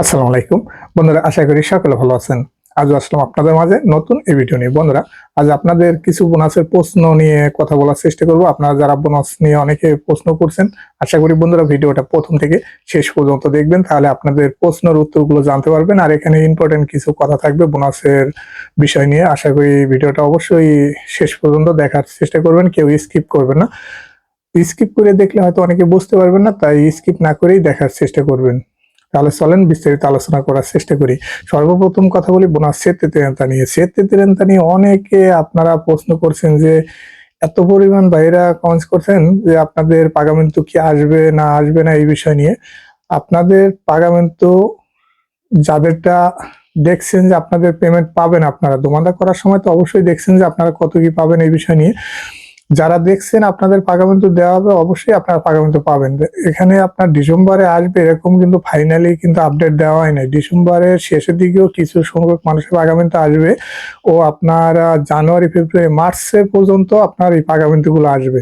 আসসালামু আলাইকুম। বন্ধুরা, আশা করি সকলে ভালো আছেন। আজ আসলাম আপনাদের মাঝে নতুন এই ভিডিও নিয়ে। বন্ধুরা, আজ আপনাদের কিছু বোনাসের প্রশ্ন নিয়ে কথা বলার চেষ্টা করব। আপনারা যারা বোনাস নিয়ে অনেকে প্রশ্ন করছেন, আশা করি বন্ধুরা ভিডিওটা প্রথম থেকে শেষ পর্যন্ত দেখবেন, তাহলে আপনাদের প্রশ্নের উত্তরগুলো জানতে পারবেন। আর এখানে ইম্পর্টেন্ট কিছু কথা থাকবে বোনাসের বিষয় নিয়ে। আশা করি ভিডিওটা অবশ্যই শেষ পর্যন্ত দেখার চেষ্টা করবেন, কেউ স্কিপ করবেন না। স্কিপ করে দেখলে হয়তো অনেকে বুঝতে পারবেন না, তাই স্কিপ না করেই দেখার চেষ্টা করবেন। তাহলে চলেন বিস্তারিত আলোচনা করার চেষ্টা করি। সর্বপ্রথম কথা বলি, বোনাস সেত তেতেরেন্তা নিয়ে। সেত তেতেরেন্তা নিয়ে অনেকে আপনারা প্রশ্ন করছেন যে, এত পরিমাণ বাইরা কমেন্টস করছেন যে, আপনাদের পাগামেন্টু কি আসবে না আসবে না এই বিষয় নিয়ে। আপনাদের পাগামেন্টু যাদেরটা দেখছেন যে, আপনাদের পেমেন্ট পাবেন আপনারা। দোমাদা করার সময় তো অবশ্যই দেখছেন যে, আপনারা কত কি পাবেন এই বিষয় নিয়ে। যারা দেখছেন আপনাদের পাগামেন্টু দেওয়া হবে, অবশ্যই আপনারা পাগামেন্টু পাবেন। এখানে আপনার ডিসেম্বরে আসবে এরকম কিন্তু ফাইনালি কিন্তু আপডেট দেওয়া হয় নাই। ডিসেম্বরের শেষের দিকেও কিছু সংখ্যক মানুষের পাগামেন্টু আসবে ও আপনার জানুয়ারি, ফেব্রুয়ারি, মার্চে পর্যন্ত আপনার এই পাগামেন্টগুলো আসবে।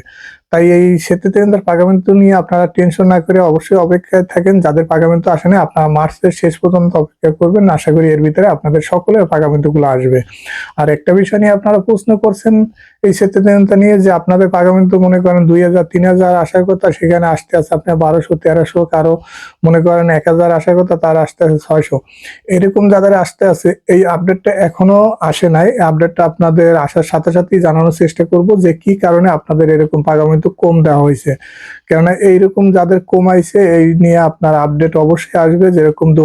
তাই এই সেতুতেন্দ্রের পাগামেন্টু নিয়ে আপনারা টেনশন না করে অবশ্যই অপেক্ষায় থাকেন। যাদের পাগামেন্টু আসে না আপনারা মার্চের শেষ পর্যন্ত অপেক্ষা করবেন। আশা করি এর ভিতরে আপনাদের সকলের পাগামেন্টুগুলো আসবে। আর একটা বিষয় নিয়ে আপনারা প্রশ্ন করছেন এই সেতুতেন্দ্র নিয়ে যে আপনাদের পাগামেন্টু মনে করেন দুই হাজার, তিন হাজার আসার কথা, সেখানে আসতে আছে আপনার বারোশো, তেরোশো, কারও মনে করেন এক হাজার আসার কথা, তার আসতে আছে ছয়শো। এরকম যাদের আসতে আছে, এই আপডেটটা এখনও আসে নাই। আপডেটটা আপনাদের আসার সাথে সাথেই জানানোর চেষ্টা করব যে কি কারণে আপনাদের এরকম পাগামেন্টু কম দেওয়া হয়েছে। কেননা এইরকম যাদের কমাইছে এই নিয়ে আপনার আপডেট অবশ্যই আসবে। যেরকম দু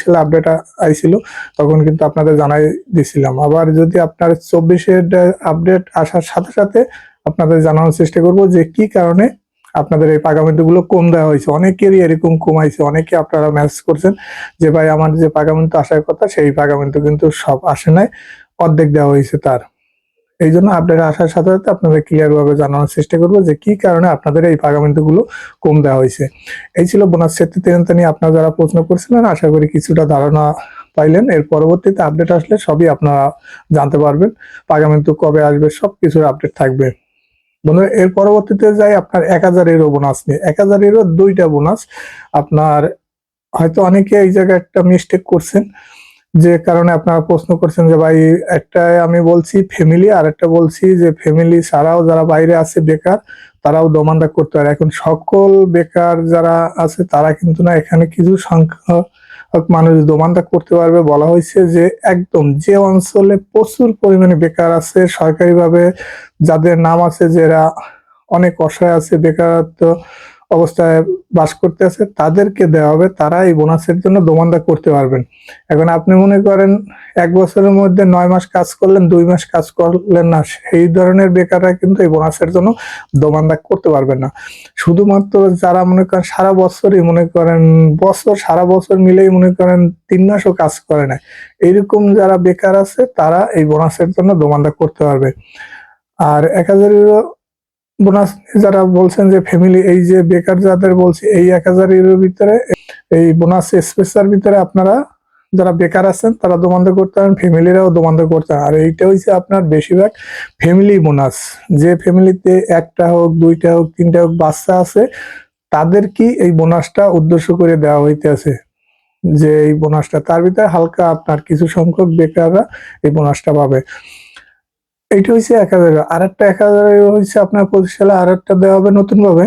সালে আপডেট আইছিল, তখন কিন্তু আপনাদের জানাই দিছিলাম। আবার যদি আপনার চব্বিশের আপডেট আসার সাথে সাথে আপনাদের জানানোর চেষ্টা করব যে কি কারণে আপনাদের এই পাগামেন্টু গুলো কম দেওয়া হয়েছে। অনেকেরই এরকম কমাইছে অনেকে আপনারা মেসেজ করছেন যে, ভাই, আমার যে পাগামেন্ট আসার কথা, সেই পাগামেন্ট কিন্তু সব আসে নাই। অর্ধেক দেওয়া হয়েছে তার। এই জন্য আপডেট আসার সাথে সাথে আপনাদের ক্লিয়ার ভাবে জানানোর চেষ্টা করব যে কি কারণে আপনাদের এই পাগামেন্টু গুলো কম দেওয়া হয়েছে। এই ছিল বোনাস সেতু নিয়ে আপনারা যারা প্রশ্ন করছিলেন, আশা করি কিছুটা ধারণা পাইলেন। এর পরবর্তীতে আপডেট আসলে সবই আপনারা জানতে পারবেন। পাগামেন্টু কবে আসবে সব কিছুর আপডেট থাকবে। বন্ধুরা এর পরবর্তীতে যাই আপনার এক হাজার এরও বোনাস নিয়ে। এক হাজার এরও দুইটা বোনাস আপনার হয়তো অনেকে এই জায়গায় একটা মিস্টেক করছেন। যে কারণে আপনারা প্রশ্ন করছেন যে, ভাই একটা আমি বলছি ফ্যামিলি আর একটা বলছি যে ফ্যামিলি ছাড়াও যারা বাইরে আছে বেকার, তারাও দমান্দা করতে পারে। এখন সকল বেকার যারা আছে, তারা কিন্তু না, এখানে কিছু সংখ্যক মানুষ দোমান্দা করতে পারবে। বলা হয়েছে যে, একদম যে অঞ্চলে প্রচুর পরিমাণে বেকার আছে, সরকারিভাবে যাদের নাম আছে, যারা অনেক অসহায় আছে, বেকারত্ব অবস্থায় বাস করতে আছে, তাদেরকে দেওয়া হবে তারা এই বোনাসের জন্য দোমান্দা করতে পারবেন। এখন আপনি মনে করেন এক বছরের মধ্যে নয় মাস কাজ করলেন, দুই মাস কাজ করলেন না, সেই ধরনের বেকাররা কিন্তু এই বোনাসের জন্য দোমান্দা করতে পারবেন না। শুধুমাত্র যারা মনে করেন সারা বছরই মনে করেন, বছর, সারা বছর মিলেই মনে করেন তিন মাসও কাজ করে না, এইরকম যারা বেকার আছে, তারা এই বোনাসের জন্য দোমান্দা করতে পারবে। আর এক হাজারেরও বোনাস যারা বলছেন যে ফ্যামিলি এই যে বেকার যাদের বলছি, এই এক হাজারের ভিতরে, এই বোনাস স্পেসার ভিতরে আপনারা যারা বেকার আছেন, তারা দোমান্দা করতে পারেন ফ্যামিলিরাও দোমান্দা করতে আর এইটা হচ্ছে আপনার বেশিরভাগ ফ্যামিলি বোনাস। যে ফ্যামিলিতে একটা হোক, দুইটা হোক, তিনটা হোক, বাচ্চা আছে, তাদের কি এই বোনাসটা উদ্দেশ্য করে দেওয়া হইতেছে? যে এই বোনাসটা, তার ভিতরে হালকা আপনার কিছু সংখ্যক বেকাররা এই বোনাসটা পাবে। এইটা হচ্ছে এক হাজার আর একটা এক হাজার হচ্ছে আপনার পঁচিশ সালে আর একটা দেওয়া হবে নতুন ভাবে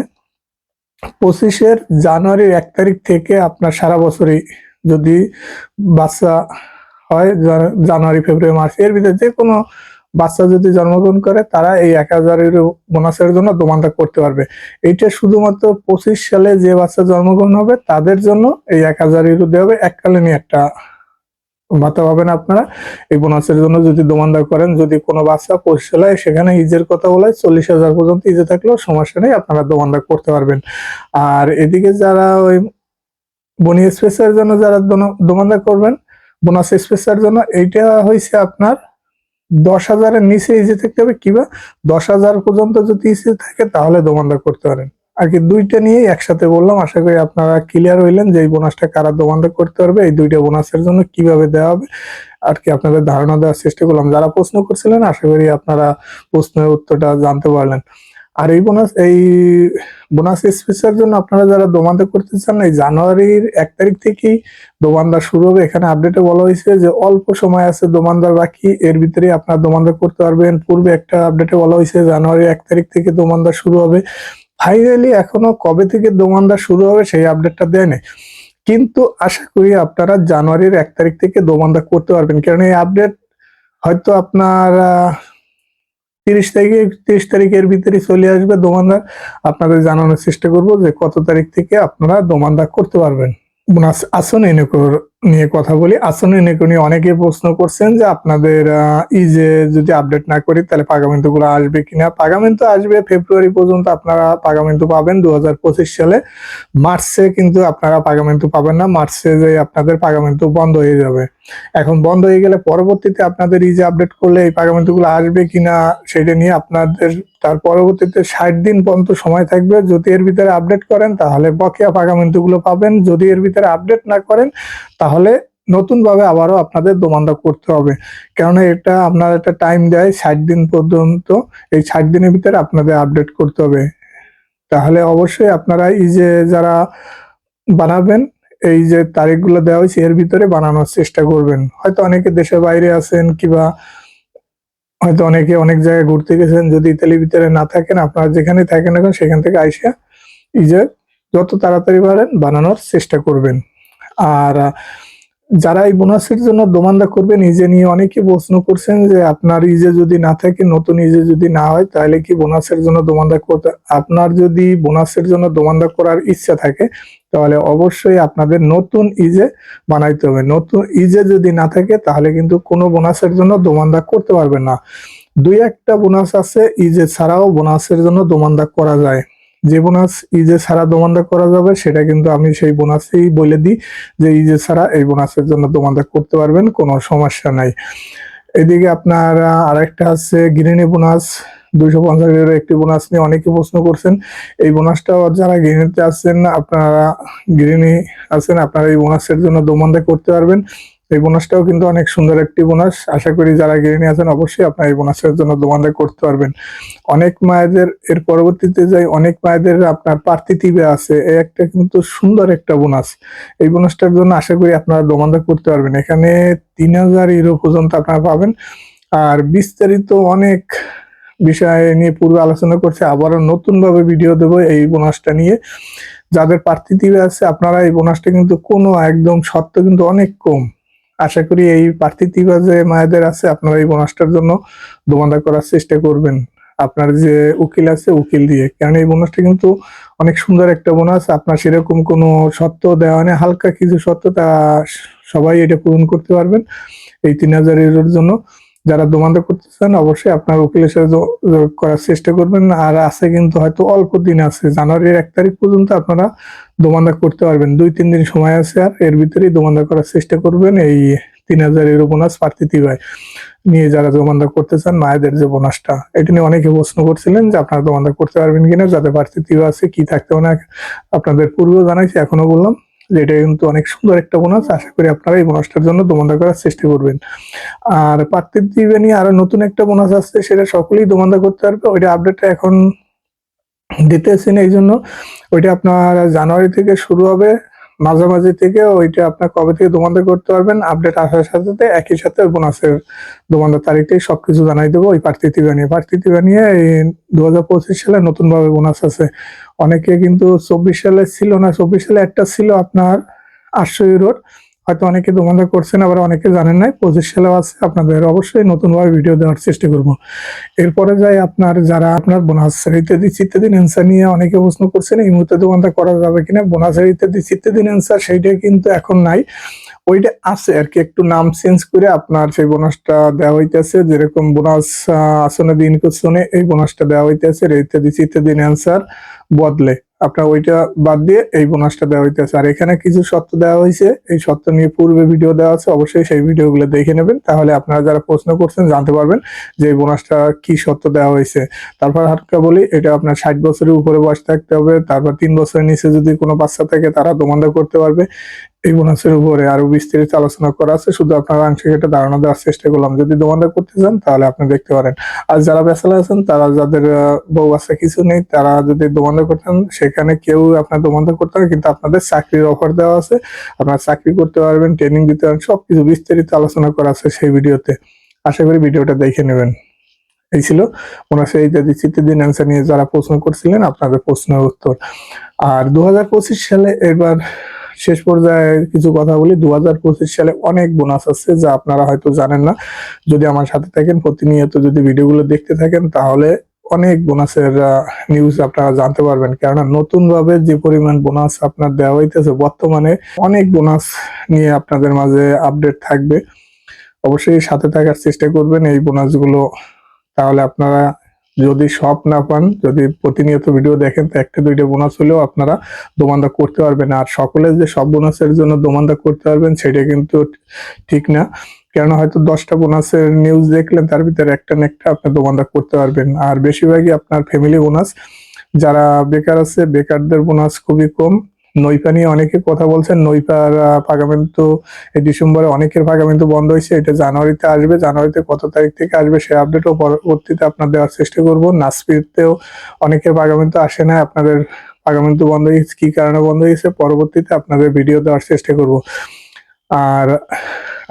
পঁচিশের জানুয়ারির এক তারিখ থেকে আপনার সারা বছরই যদি বাচ্চা হয় জানুয়ারি, ফেব্রুয়ারি, মার্চ, এর ভিতরে যে কোনো বাচ্চা যদি জন্মগ্রহণ করে, তারা এই এক হাজারের বোনাসের জন্য দোমানটা করতে পারবে। এইটা শুধুমাত্র পঁচিশ সালে যে বাচ্চা জন্মগ্রহণ হবে, তাদের জন্য এই এক হাজার ইউরো দেওয়া হবে। এককালীনই একটা ভাতা পাবেন আপনারা। এই বোনাসের জন্য যদি দোমানদার করেন, যদি কোনো বাচ্চা সালে সেখানে ইজের কথা বলে চল্লিশ হাজার পর্যন্ত ইজে থাকলেও সমস্যা নেই, আপনারা দোমানদার করতে পারবেন। আর এদিকে যারা ওই বনি স্পেসের জন্য যারা দোমানদার করবেন বোনাস স্পেসের জন্য এইটা হয়েছে আপনার দশ হাজারের নিচে ইজে থাকতে হবে, কিবা দশ হাজার পর্যন্ত যদি ইজে থাকে, তাহলে দোমানদার করতে পারেন। আর কি দুইটা নিয়ে একসাথে বললাম, আশা করি আপনারা ক্লিয়ার হইলেন যে এই বোনাসটা কারা দোমানদার করতে পারবে, এই দুইটা বোনাসের জন্য কীভাবে দেওয়া হবে, আর কি আপনাদের ধারণা দেওয়ার চেষ্টা করলাম। যারা প্রশ্ন করছিলেন, আশা করি আপনারা প্রশ্নের উত্তরটা জানতে পারলেন। আর এই বোনাস এই বোনাস স্পেসের জন্য আপনারা যারা দোমানদা করতে চান, এই জানুয়ারির এক তারিখ থেকেই দোমানদার শুরু হবে। এখানে আপডেটে বলা হয়েছে যে অল্প সময় আছে দোমানদার বাকি, এর ভিতরে আপনারা দোমানদার করতে পারবেন। পূর্বে একটা আপডেটে বলা হয়েছে জানুয়ারির এক তারিখ থেকে দোমানদার শুরু হবে। ফাইনালি এখনও কবে থেকে দোমানদার শুরু হবে সেই আপডেটটা দেয় নাই। কিন্তু আশা করি আপনারা জানুয়ারির এক তারিখ থেকে দোমানদা করতে পারবেন। কারণ এই আপডেট হয়তো আপনার তিরিশ তারিখে, তিরিশ তারিখের ভিতরে চলে আসবে দোমানদার আপনাদের জানানোর চেষ্টা করব যে কত তারিখ থেকে আপনারা দোমানদা করতে পারবেন। আসন এনেকোর নিয়ে কথা বলি। আসন এনেকো নিয়ে অনেকে প্রশ্ন করছেন যে আপনাদের আহ, ই যে যদি আপডেট না করি তাহলে পাগামেন্টু গুলো আসবে কিনা? পাগামেন্টু আসবে ফেব্রুয়ারি পর্যন্ত আপনারা পাগামেন্টু পাবেন দু হাজার পঁচিশ সালে। মার্চে কিন্তু আপনারা পাগামেন্টু পাবেন না। মার্চে যে আপনাদের পাগামেন্টু বন্ধ হয়ে যাবে। এখন বন্ধ হয়ে গেলে পরবর্তীতে আপনাদের যে আপডেট করলে এই পাগামেন্টু গুলো আসবে কিনা সেটা নিয়ে আপনাদের তার পরবর্তীতে ষাট দিন পর্যন্ত সময় থাকবে। যদি এর ভিতরে আপডেট করেন তাহলে বকেয়া পাগামেন্টু গুলো পাবেন। যদি এর ভিতরে আপডেট না করেন তাহলে নতুন ভাবে আবারও আপনাদের দোমানটা করতে হবে। কেননা এটা আপনার একটা টাইম দেয় ষাট দিন পর্যন্ত, এই ষাট দিনের ভিতরে আপনাদের আপডেট করতে হবে। তাহলে অবশ্যই আপনারা এই যে যারা বানাবেন, এই যে তারিখগুলো দেওয়া হয়েছে, এর ভিতরে বানানোর চেষ্টা করবেন। হয়তো অনেকে দেশের বাইরে আছেন কিবা হয়তো অনেকে অনেক জায়গায় ঘুরতে গেছেন, যদি ইতালির ভিতরে না থাকেন, আপনারা যেখানে থাকেন এখন সেখান থেকে আইসা এই যে যত তাড়াতাড়ি পারেন বানানোর চেষ্টা করবেন। আর যারা এই বোনাসের জন্য দোমান্দা করবেন ইজে নিয়ে অনেকে প্রশ্ন করছেন যে আপনার ইজে যদি না থাকে, নতুন ইজে যদি না হয়, তাহলে কি বোনাসের জন্য দোমান্দা করতে, আপনার যদি বোনাসের জন্য দোমান্দা করার ইচ্ছা থাকে, তাহলে অবশ্যই আপনাদের নতুন ইজে বানাইতে হবে। নতুন ইজে যদি না থাকে, তাহলে কিন্তু কোনো বোনাসের জন্য দোমান্দা করতে পারবেন না। দুই একটা বোনাস আছে, ইজে ছাড়াও বোনাসের জন্য দোমান্দা করা যায়। যে বোনাস ইজে ছাড়া দোমান্দা করা যাবে, সেটা কিন্তু আমি সেই বোনাসেই বলে দিই যে ইজে ছাড়া এই বোনাসের জন্য দোমান্দা করতে পারবেন, কোনো সমস্যা নাই। এদিকে আপনার আরেকটা আছে গৃহিণী বোনাস, দুইশো পঞ্চাশ একটি বোনাস নিয়ে অনেকে প্রশ্ন করছেন। এই বোনাসটাও যারা গৃহিণীতে আছেন, আপনারা গৃহিণী আছেন, আপনারা এই বোনাসের জন্য দোমান্দা করতে পারবেন। এই বোনাসটাও কিন্তু অনেক সুন্দর একটি বোনাস আশা করি যারা গৃহিণী আছেন, অবশ্যই আপনারা এই বোনাসের জন্য দোমান্দা করতে পারবেন। অনেক মায়েদের এর পরবর্তীতে যাই, অনেক মায়েদের আপনার পার্থিতিবে আছে। এই একটা কিন্তু সুন্দর একটা বোনাস এই বোনাসটার জন্য আশা করি আপনারা দোমান্দা করতে পারবেন। এখানে তিন হাজার ইউরো পর্যন্ত আপনারা পাবেন। আর বিস্তারিত অনেক বিষয় নিয়ে পূর্বে আলোচনা করছে, আবারও নতুন ভাবে ভিডিও দেবো এই বোনাসটা নিয়ে। যাদের প্রার্থীতিবে আছে, আপনারা এই বোনাসটা কিন্তু কোনো একদম সত্য কিন্তু অনেক কম। আশা করি এই প্রার্থীতিবা যে মায়েদের আছে, আপনারা এই বোনাসটার জন্য দোমান্দা করার চেষ্টা করবেন। আপনার যে উকিল আছে, উকিল দিয়ে। কারণ এই বোনাসটা কিন্তু অনেক সুন্দর একটা বোনাস আপনার সেরকম কোনো সত্য দেওয়া নেই। হালকা কিছু সত্য তা সবাই এটা পূরণ করতে পারবেন এই তিন হাজার জন্য। যারা দোমান্দা করতে চান অবশ্যই আপনার উকিলের সাথে যোগ- যোগ করার চেষ্টা করবেন। আর আছে কিন্তু হয়তো অল্প দিন আছে, জানুয়ারির এক তারিখ পর্যন্ত আপনারা দোমান্দা করতে পারবেন। দুই, তিন দিন সময় আছে আর এর ভিতরেই দোমান্দা করার চেষ্টা করবেন। এই তিন হাজার ইউরো বোনাস প্রার্থী ভাই নিয়ে যারা দোমান্দা করতে চান, মায়েদের যে বোনাসটা, এটা নিয়ে অনেকে প্রশ্ন করছিলেন যে আপনারা দোমান্দা করতে পারবেন কিনা যাদের প্রার্থী আছে, কি থাকতে না, আপনাদের পূর্বেও জানাইছি এখনও বললাম। যে এটা কিন্তু অনেক সুন্দর একটা বোনাস আশা করি আপনারা এই বোনাসটার জন্য দোমান্দা করার চেষ্টা করবেন। আর প্রার্থী নিয়ে আরও নতুন একটা বোনাস আসছে, সেটা সকলেই দোমান্দা করতে পারবে। ওইটা আপডেটটা এখন দিতেছেন এই জন্য ওইটা আপনার জানুয়ারি থেকে শুরু হবে। মাঝামাঝি থেকে ওইটা আপনার কবে থেকে দোমান্দা করতে পারবেন আপডেট আসার সাথে সাথে একই সাথে বোনাসের দোমান্দার তারিখটাই সবকিছু জানাই দেবো। ওই প্রার্থী নিয়ে প্রার্থী নিয়ে এই দু হাজার পঁচিশ সালে নতুন ভাবে বোনাস আছে। অনেকে কিন্তু চব্বিশ সালে ছিল না, চব্বিশ সালে একটা ছিল আপনার আটশো ইউরোর হয়তো অনেকে দোমান্দা করছেন, আবার অনেকে জানেন নাই পঁচিশ সালেও আছে। আপনাদের অবশ্যই নতুনভাবে ভিডিও দেওয়ার চেষ্টা করব। এরপরে যাই আপনার, যারা আপনার বোনাস ইত্যাদি ইত্যাদি অ্যান্সার নিয়ে অনেকে প্রশ্ন করছেন, এই মুহূর্তে দোকানটা করা যাবে কিনা? বোনাস ইত্যাদি ইত্যাদি অ্যান্সার সেইটা কিন্তু এখন নাই। ওইটা আছে আর কি, একটু নাম চেঞ্জ করে আপনার সেই বোনাসটা দেওয়া হইতেছে। যেরকম বোনাস আসনে দিন কুসনে এই বোনাসটা দেওয়া হইতেছে ইত্যাদি ইত্যাদি অ্যান্সার বদলে। আপনার ওইটা বাদ দিয়ে এই বোনাসটা দেওয়া হইতেছে। আর এখানে কিছু সত্য দেওয়া হয়েছে এই সত্য নিয়ে পূর্বে ভিডিও দেওয়া আছে, অবশ্যই সেই ভিডিওগুলো দেখে নেবেন। তাহলে আপনারা যারা প্রশ্ন করছেন, জানতে পারবেন যে এই বোনাসটা কি সত্য দেওয়া হয়েছে তারপর হাটকা বলি, এটা আপনার ষাট বছরের উপরে বয়স থাকতে হবে। তারপর তিন বছরের নিচে যদি কোনো বাচ্চা থাকে, তারা দোমান্দা করতে পারবে। এই বোনাসের উপরে আরও বিস্তারিত আলোচনা করা আছে। শুধু আপনারা আংশিক একটা ধারণা দেওয়ার চেষ্টা করলাম। যদি দোকানদার করতে চান, তাহলে আপনি দেখতে পারেন। আর যারা বেসালা আছেন, তারা যাদের বউ আছে, কিছু নেই, তারা যদি দোকানদার করতেন সেখানে কেউ আপনার দোকানদার করতে হবে কিন্তু আপনাদের চাকরির অফার দেওয়া আছে। আপনারা চাকরি করতে পারবেন ট্রেনিং দিতে পারবেন, সবকিছু বিস্তারিত আলোচনা করা আছে সেই ভিডিওতে। আশা করি ভিডিওটা দেখে নেবেন। এই ছিল ওনার সেই ইত্যাদি চিত্তিদিন অ্যান্সার নিয়ে যারা প্রশ্ন করছিলেন, আপনাদের প্রশ্নের উত্তর। আর দু হাজার পঁচিশ সালে এবার শেষ পর্যায়ে কিছু কথা বলি। দু হাজার পঁচিশ সালে অনেক বোনাস আছে যা আপনারা হয়তো জানেন না। যদি আমার সাথে থাকেন, প্রতিনিয়ত যদি ভিডিওগুলো দেখতে থাকেন, তাহলে অনেক বোনাসের নিউজ আপনারা জানতে পারবেন। কেননা নতুন ভাবে যে পরিমাণ বোনাস আপনার দেওয়া হইতেছে, বর্তমানে অনেক বোনাস নিয়ে আপনাদের মাঝে আপডেট থাকবে। অবশ্যই সাথে থাকার চেষ্টা করবেন এই বোনাসগুলো তাহলে আপনারা যদি সব না পান, যদি প্রতিনিয়ত ভিডিও দেখেন, তো একটা দুইটা বোনাস হলেও আপনারা দোমানদা করতে পারবেন। আর সকলে যে সব বোনাসের জন্য দোমানদা করতে পারবেন, সেটা কিন্তু ঠিক না। কেননা হয়তো দশটা বোনাসের নিউজ দেখলেন, তার ভিতরে একটা না একটা আপনি দোমানদা করতে পারবেন। আর বেশিরভাগই আপনার ফ্যামিলি বোনাস যারা বেকার আছে, বেকারদের বোনাস খুবই কম। নৈপা নিয়ে অনেকে কথা বলছেন। নৈপার পাগামেন্ট এই ডিসেম্বরে অনেকের পাগামেন্ট বন্ধ হয়েছে। এটা জানুয়ারিতে আসবে। জানুয়ারিতে কত তারিখ থেকে আসবে সেই আপডেটও পরবর্তীতে আপনার দেওয়ার চেষ্টা করব। নাসপিরতেও অনেকের পাগামেন্ট আসে না আপনাদের পাগামেন্ট বন্ধ হয়েছে কি কারণে বন্ধ হয়েছে পরবর্তীতে আপনাদের ভিডিও দেওয়ার চেষ্টা করব। আর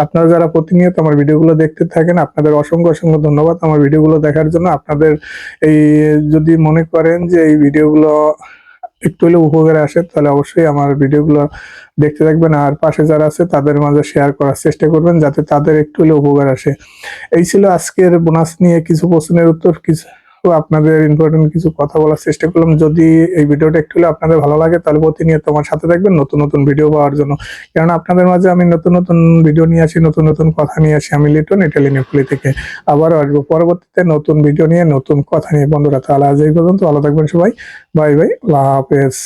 আপনারা যারা প্রতিনিয়ত আমার ভিডিওগুলো দেখতে থাকেন, আপনাদের অসংখ্য অসংখ্য ধন্যবাদ আমার ভিডিওগুলো দেখার জন্য। আপনাদের এই যদি মনে করেন যে এই ভিডিওগুলো একটু হলেও উপকারে আসে, তাহলে অবশ্যই আমার ভিডিওগুলো দেখতে থাকবেন। আর পাশে যারা আছে, তাদের মাঝে শেয়ার করার চেষ্টা করবেন, যাতে তাদের একটু হলেও উপকার আসে। এই ছিল আজকের বোনাস নিয়ে কিছু প্রশ্নের উত্তর, কিছু আপনাদের ইম্পর্টেন্ট কিছু কথা বলার চেষ্টা করলাম। যদি এই ভিডিওটা একটু হলে আপনাদের ভালো লাগে, তাহলে প্রতিনিয়ত আমার সাথে থাকবেন নতুন নতুন ভিডিও পাওয়ার জন্য। কারণ আপনাদের মাঝে আমি নতুন নতুন ভিডিও নিয়ে আসি, নতুন নতুন কথা নিয়ে আসি। আমি লিটন ইটালি নেপলি থেকে আবারও আসব। পরবর্তীতে নতুন ভিডিও নিয়ে, নতুন কথা নিয়ে। বন্ধুরা, তাহলে আজ এই পর্যন্ত। ভালো থাকবেন সবাই। বাই বাই আল্লাহ হাফেজ।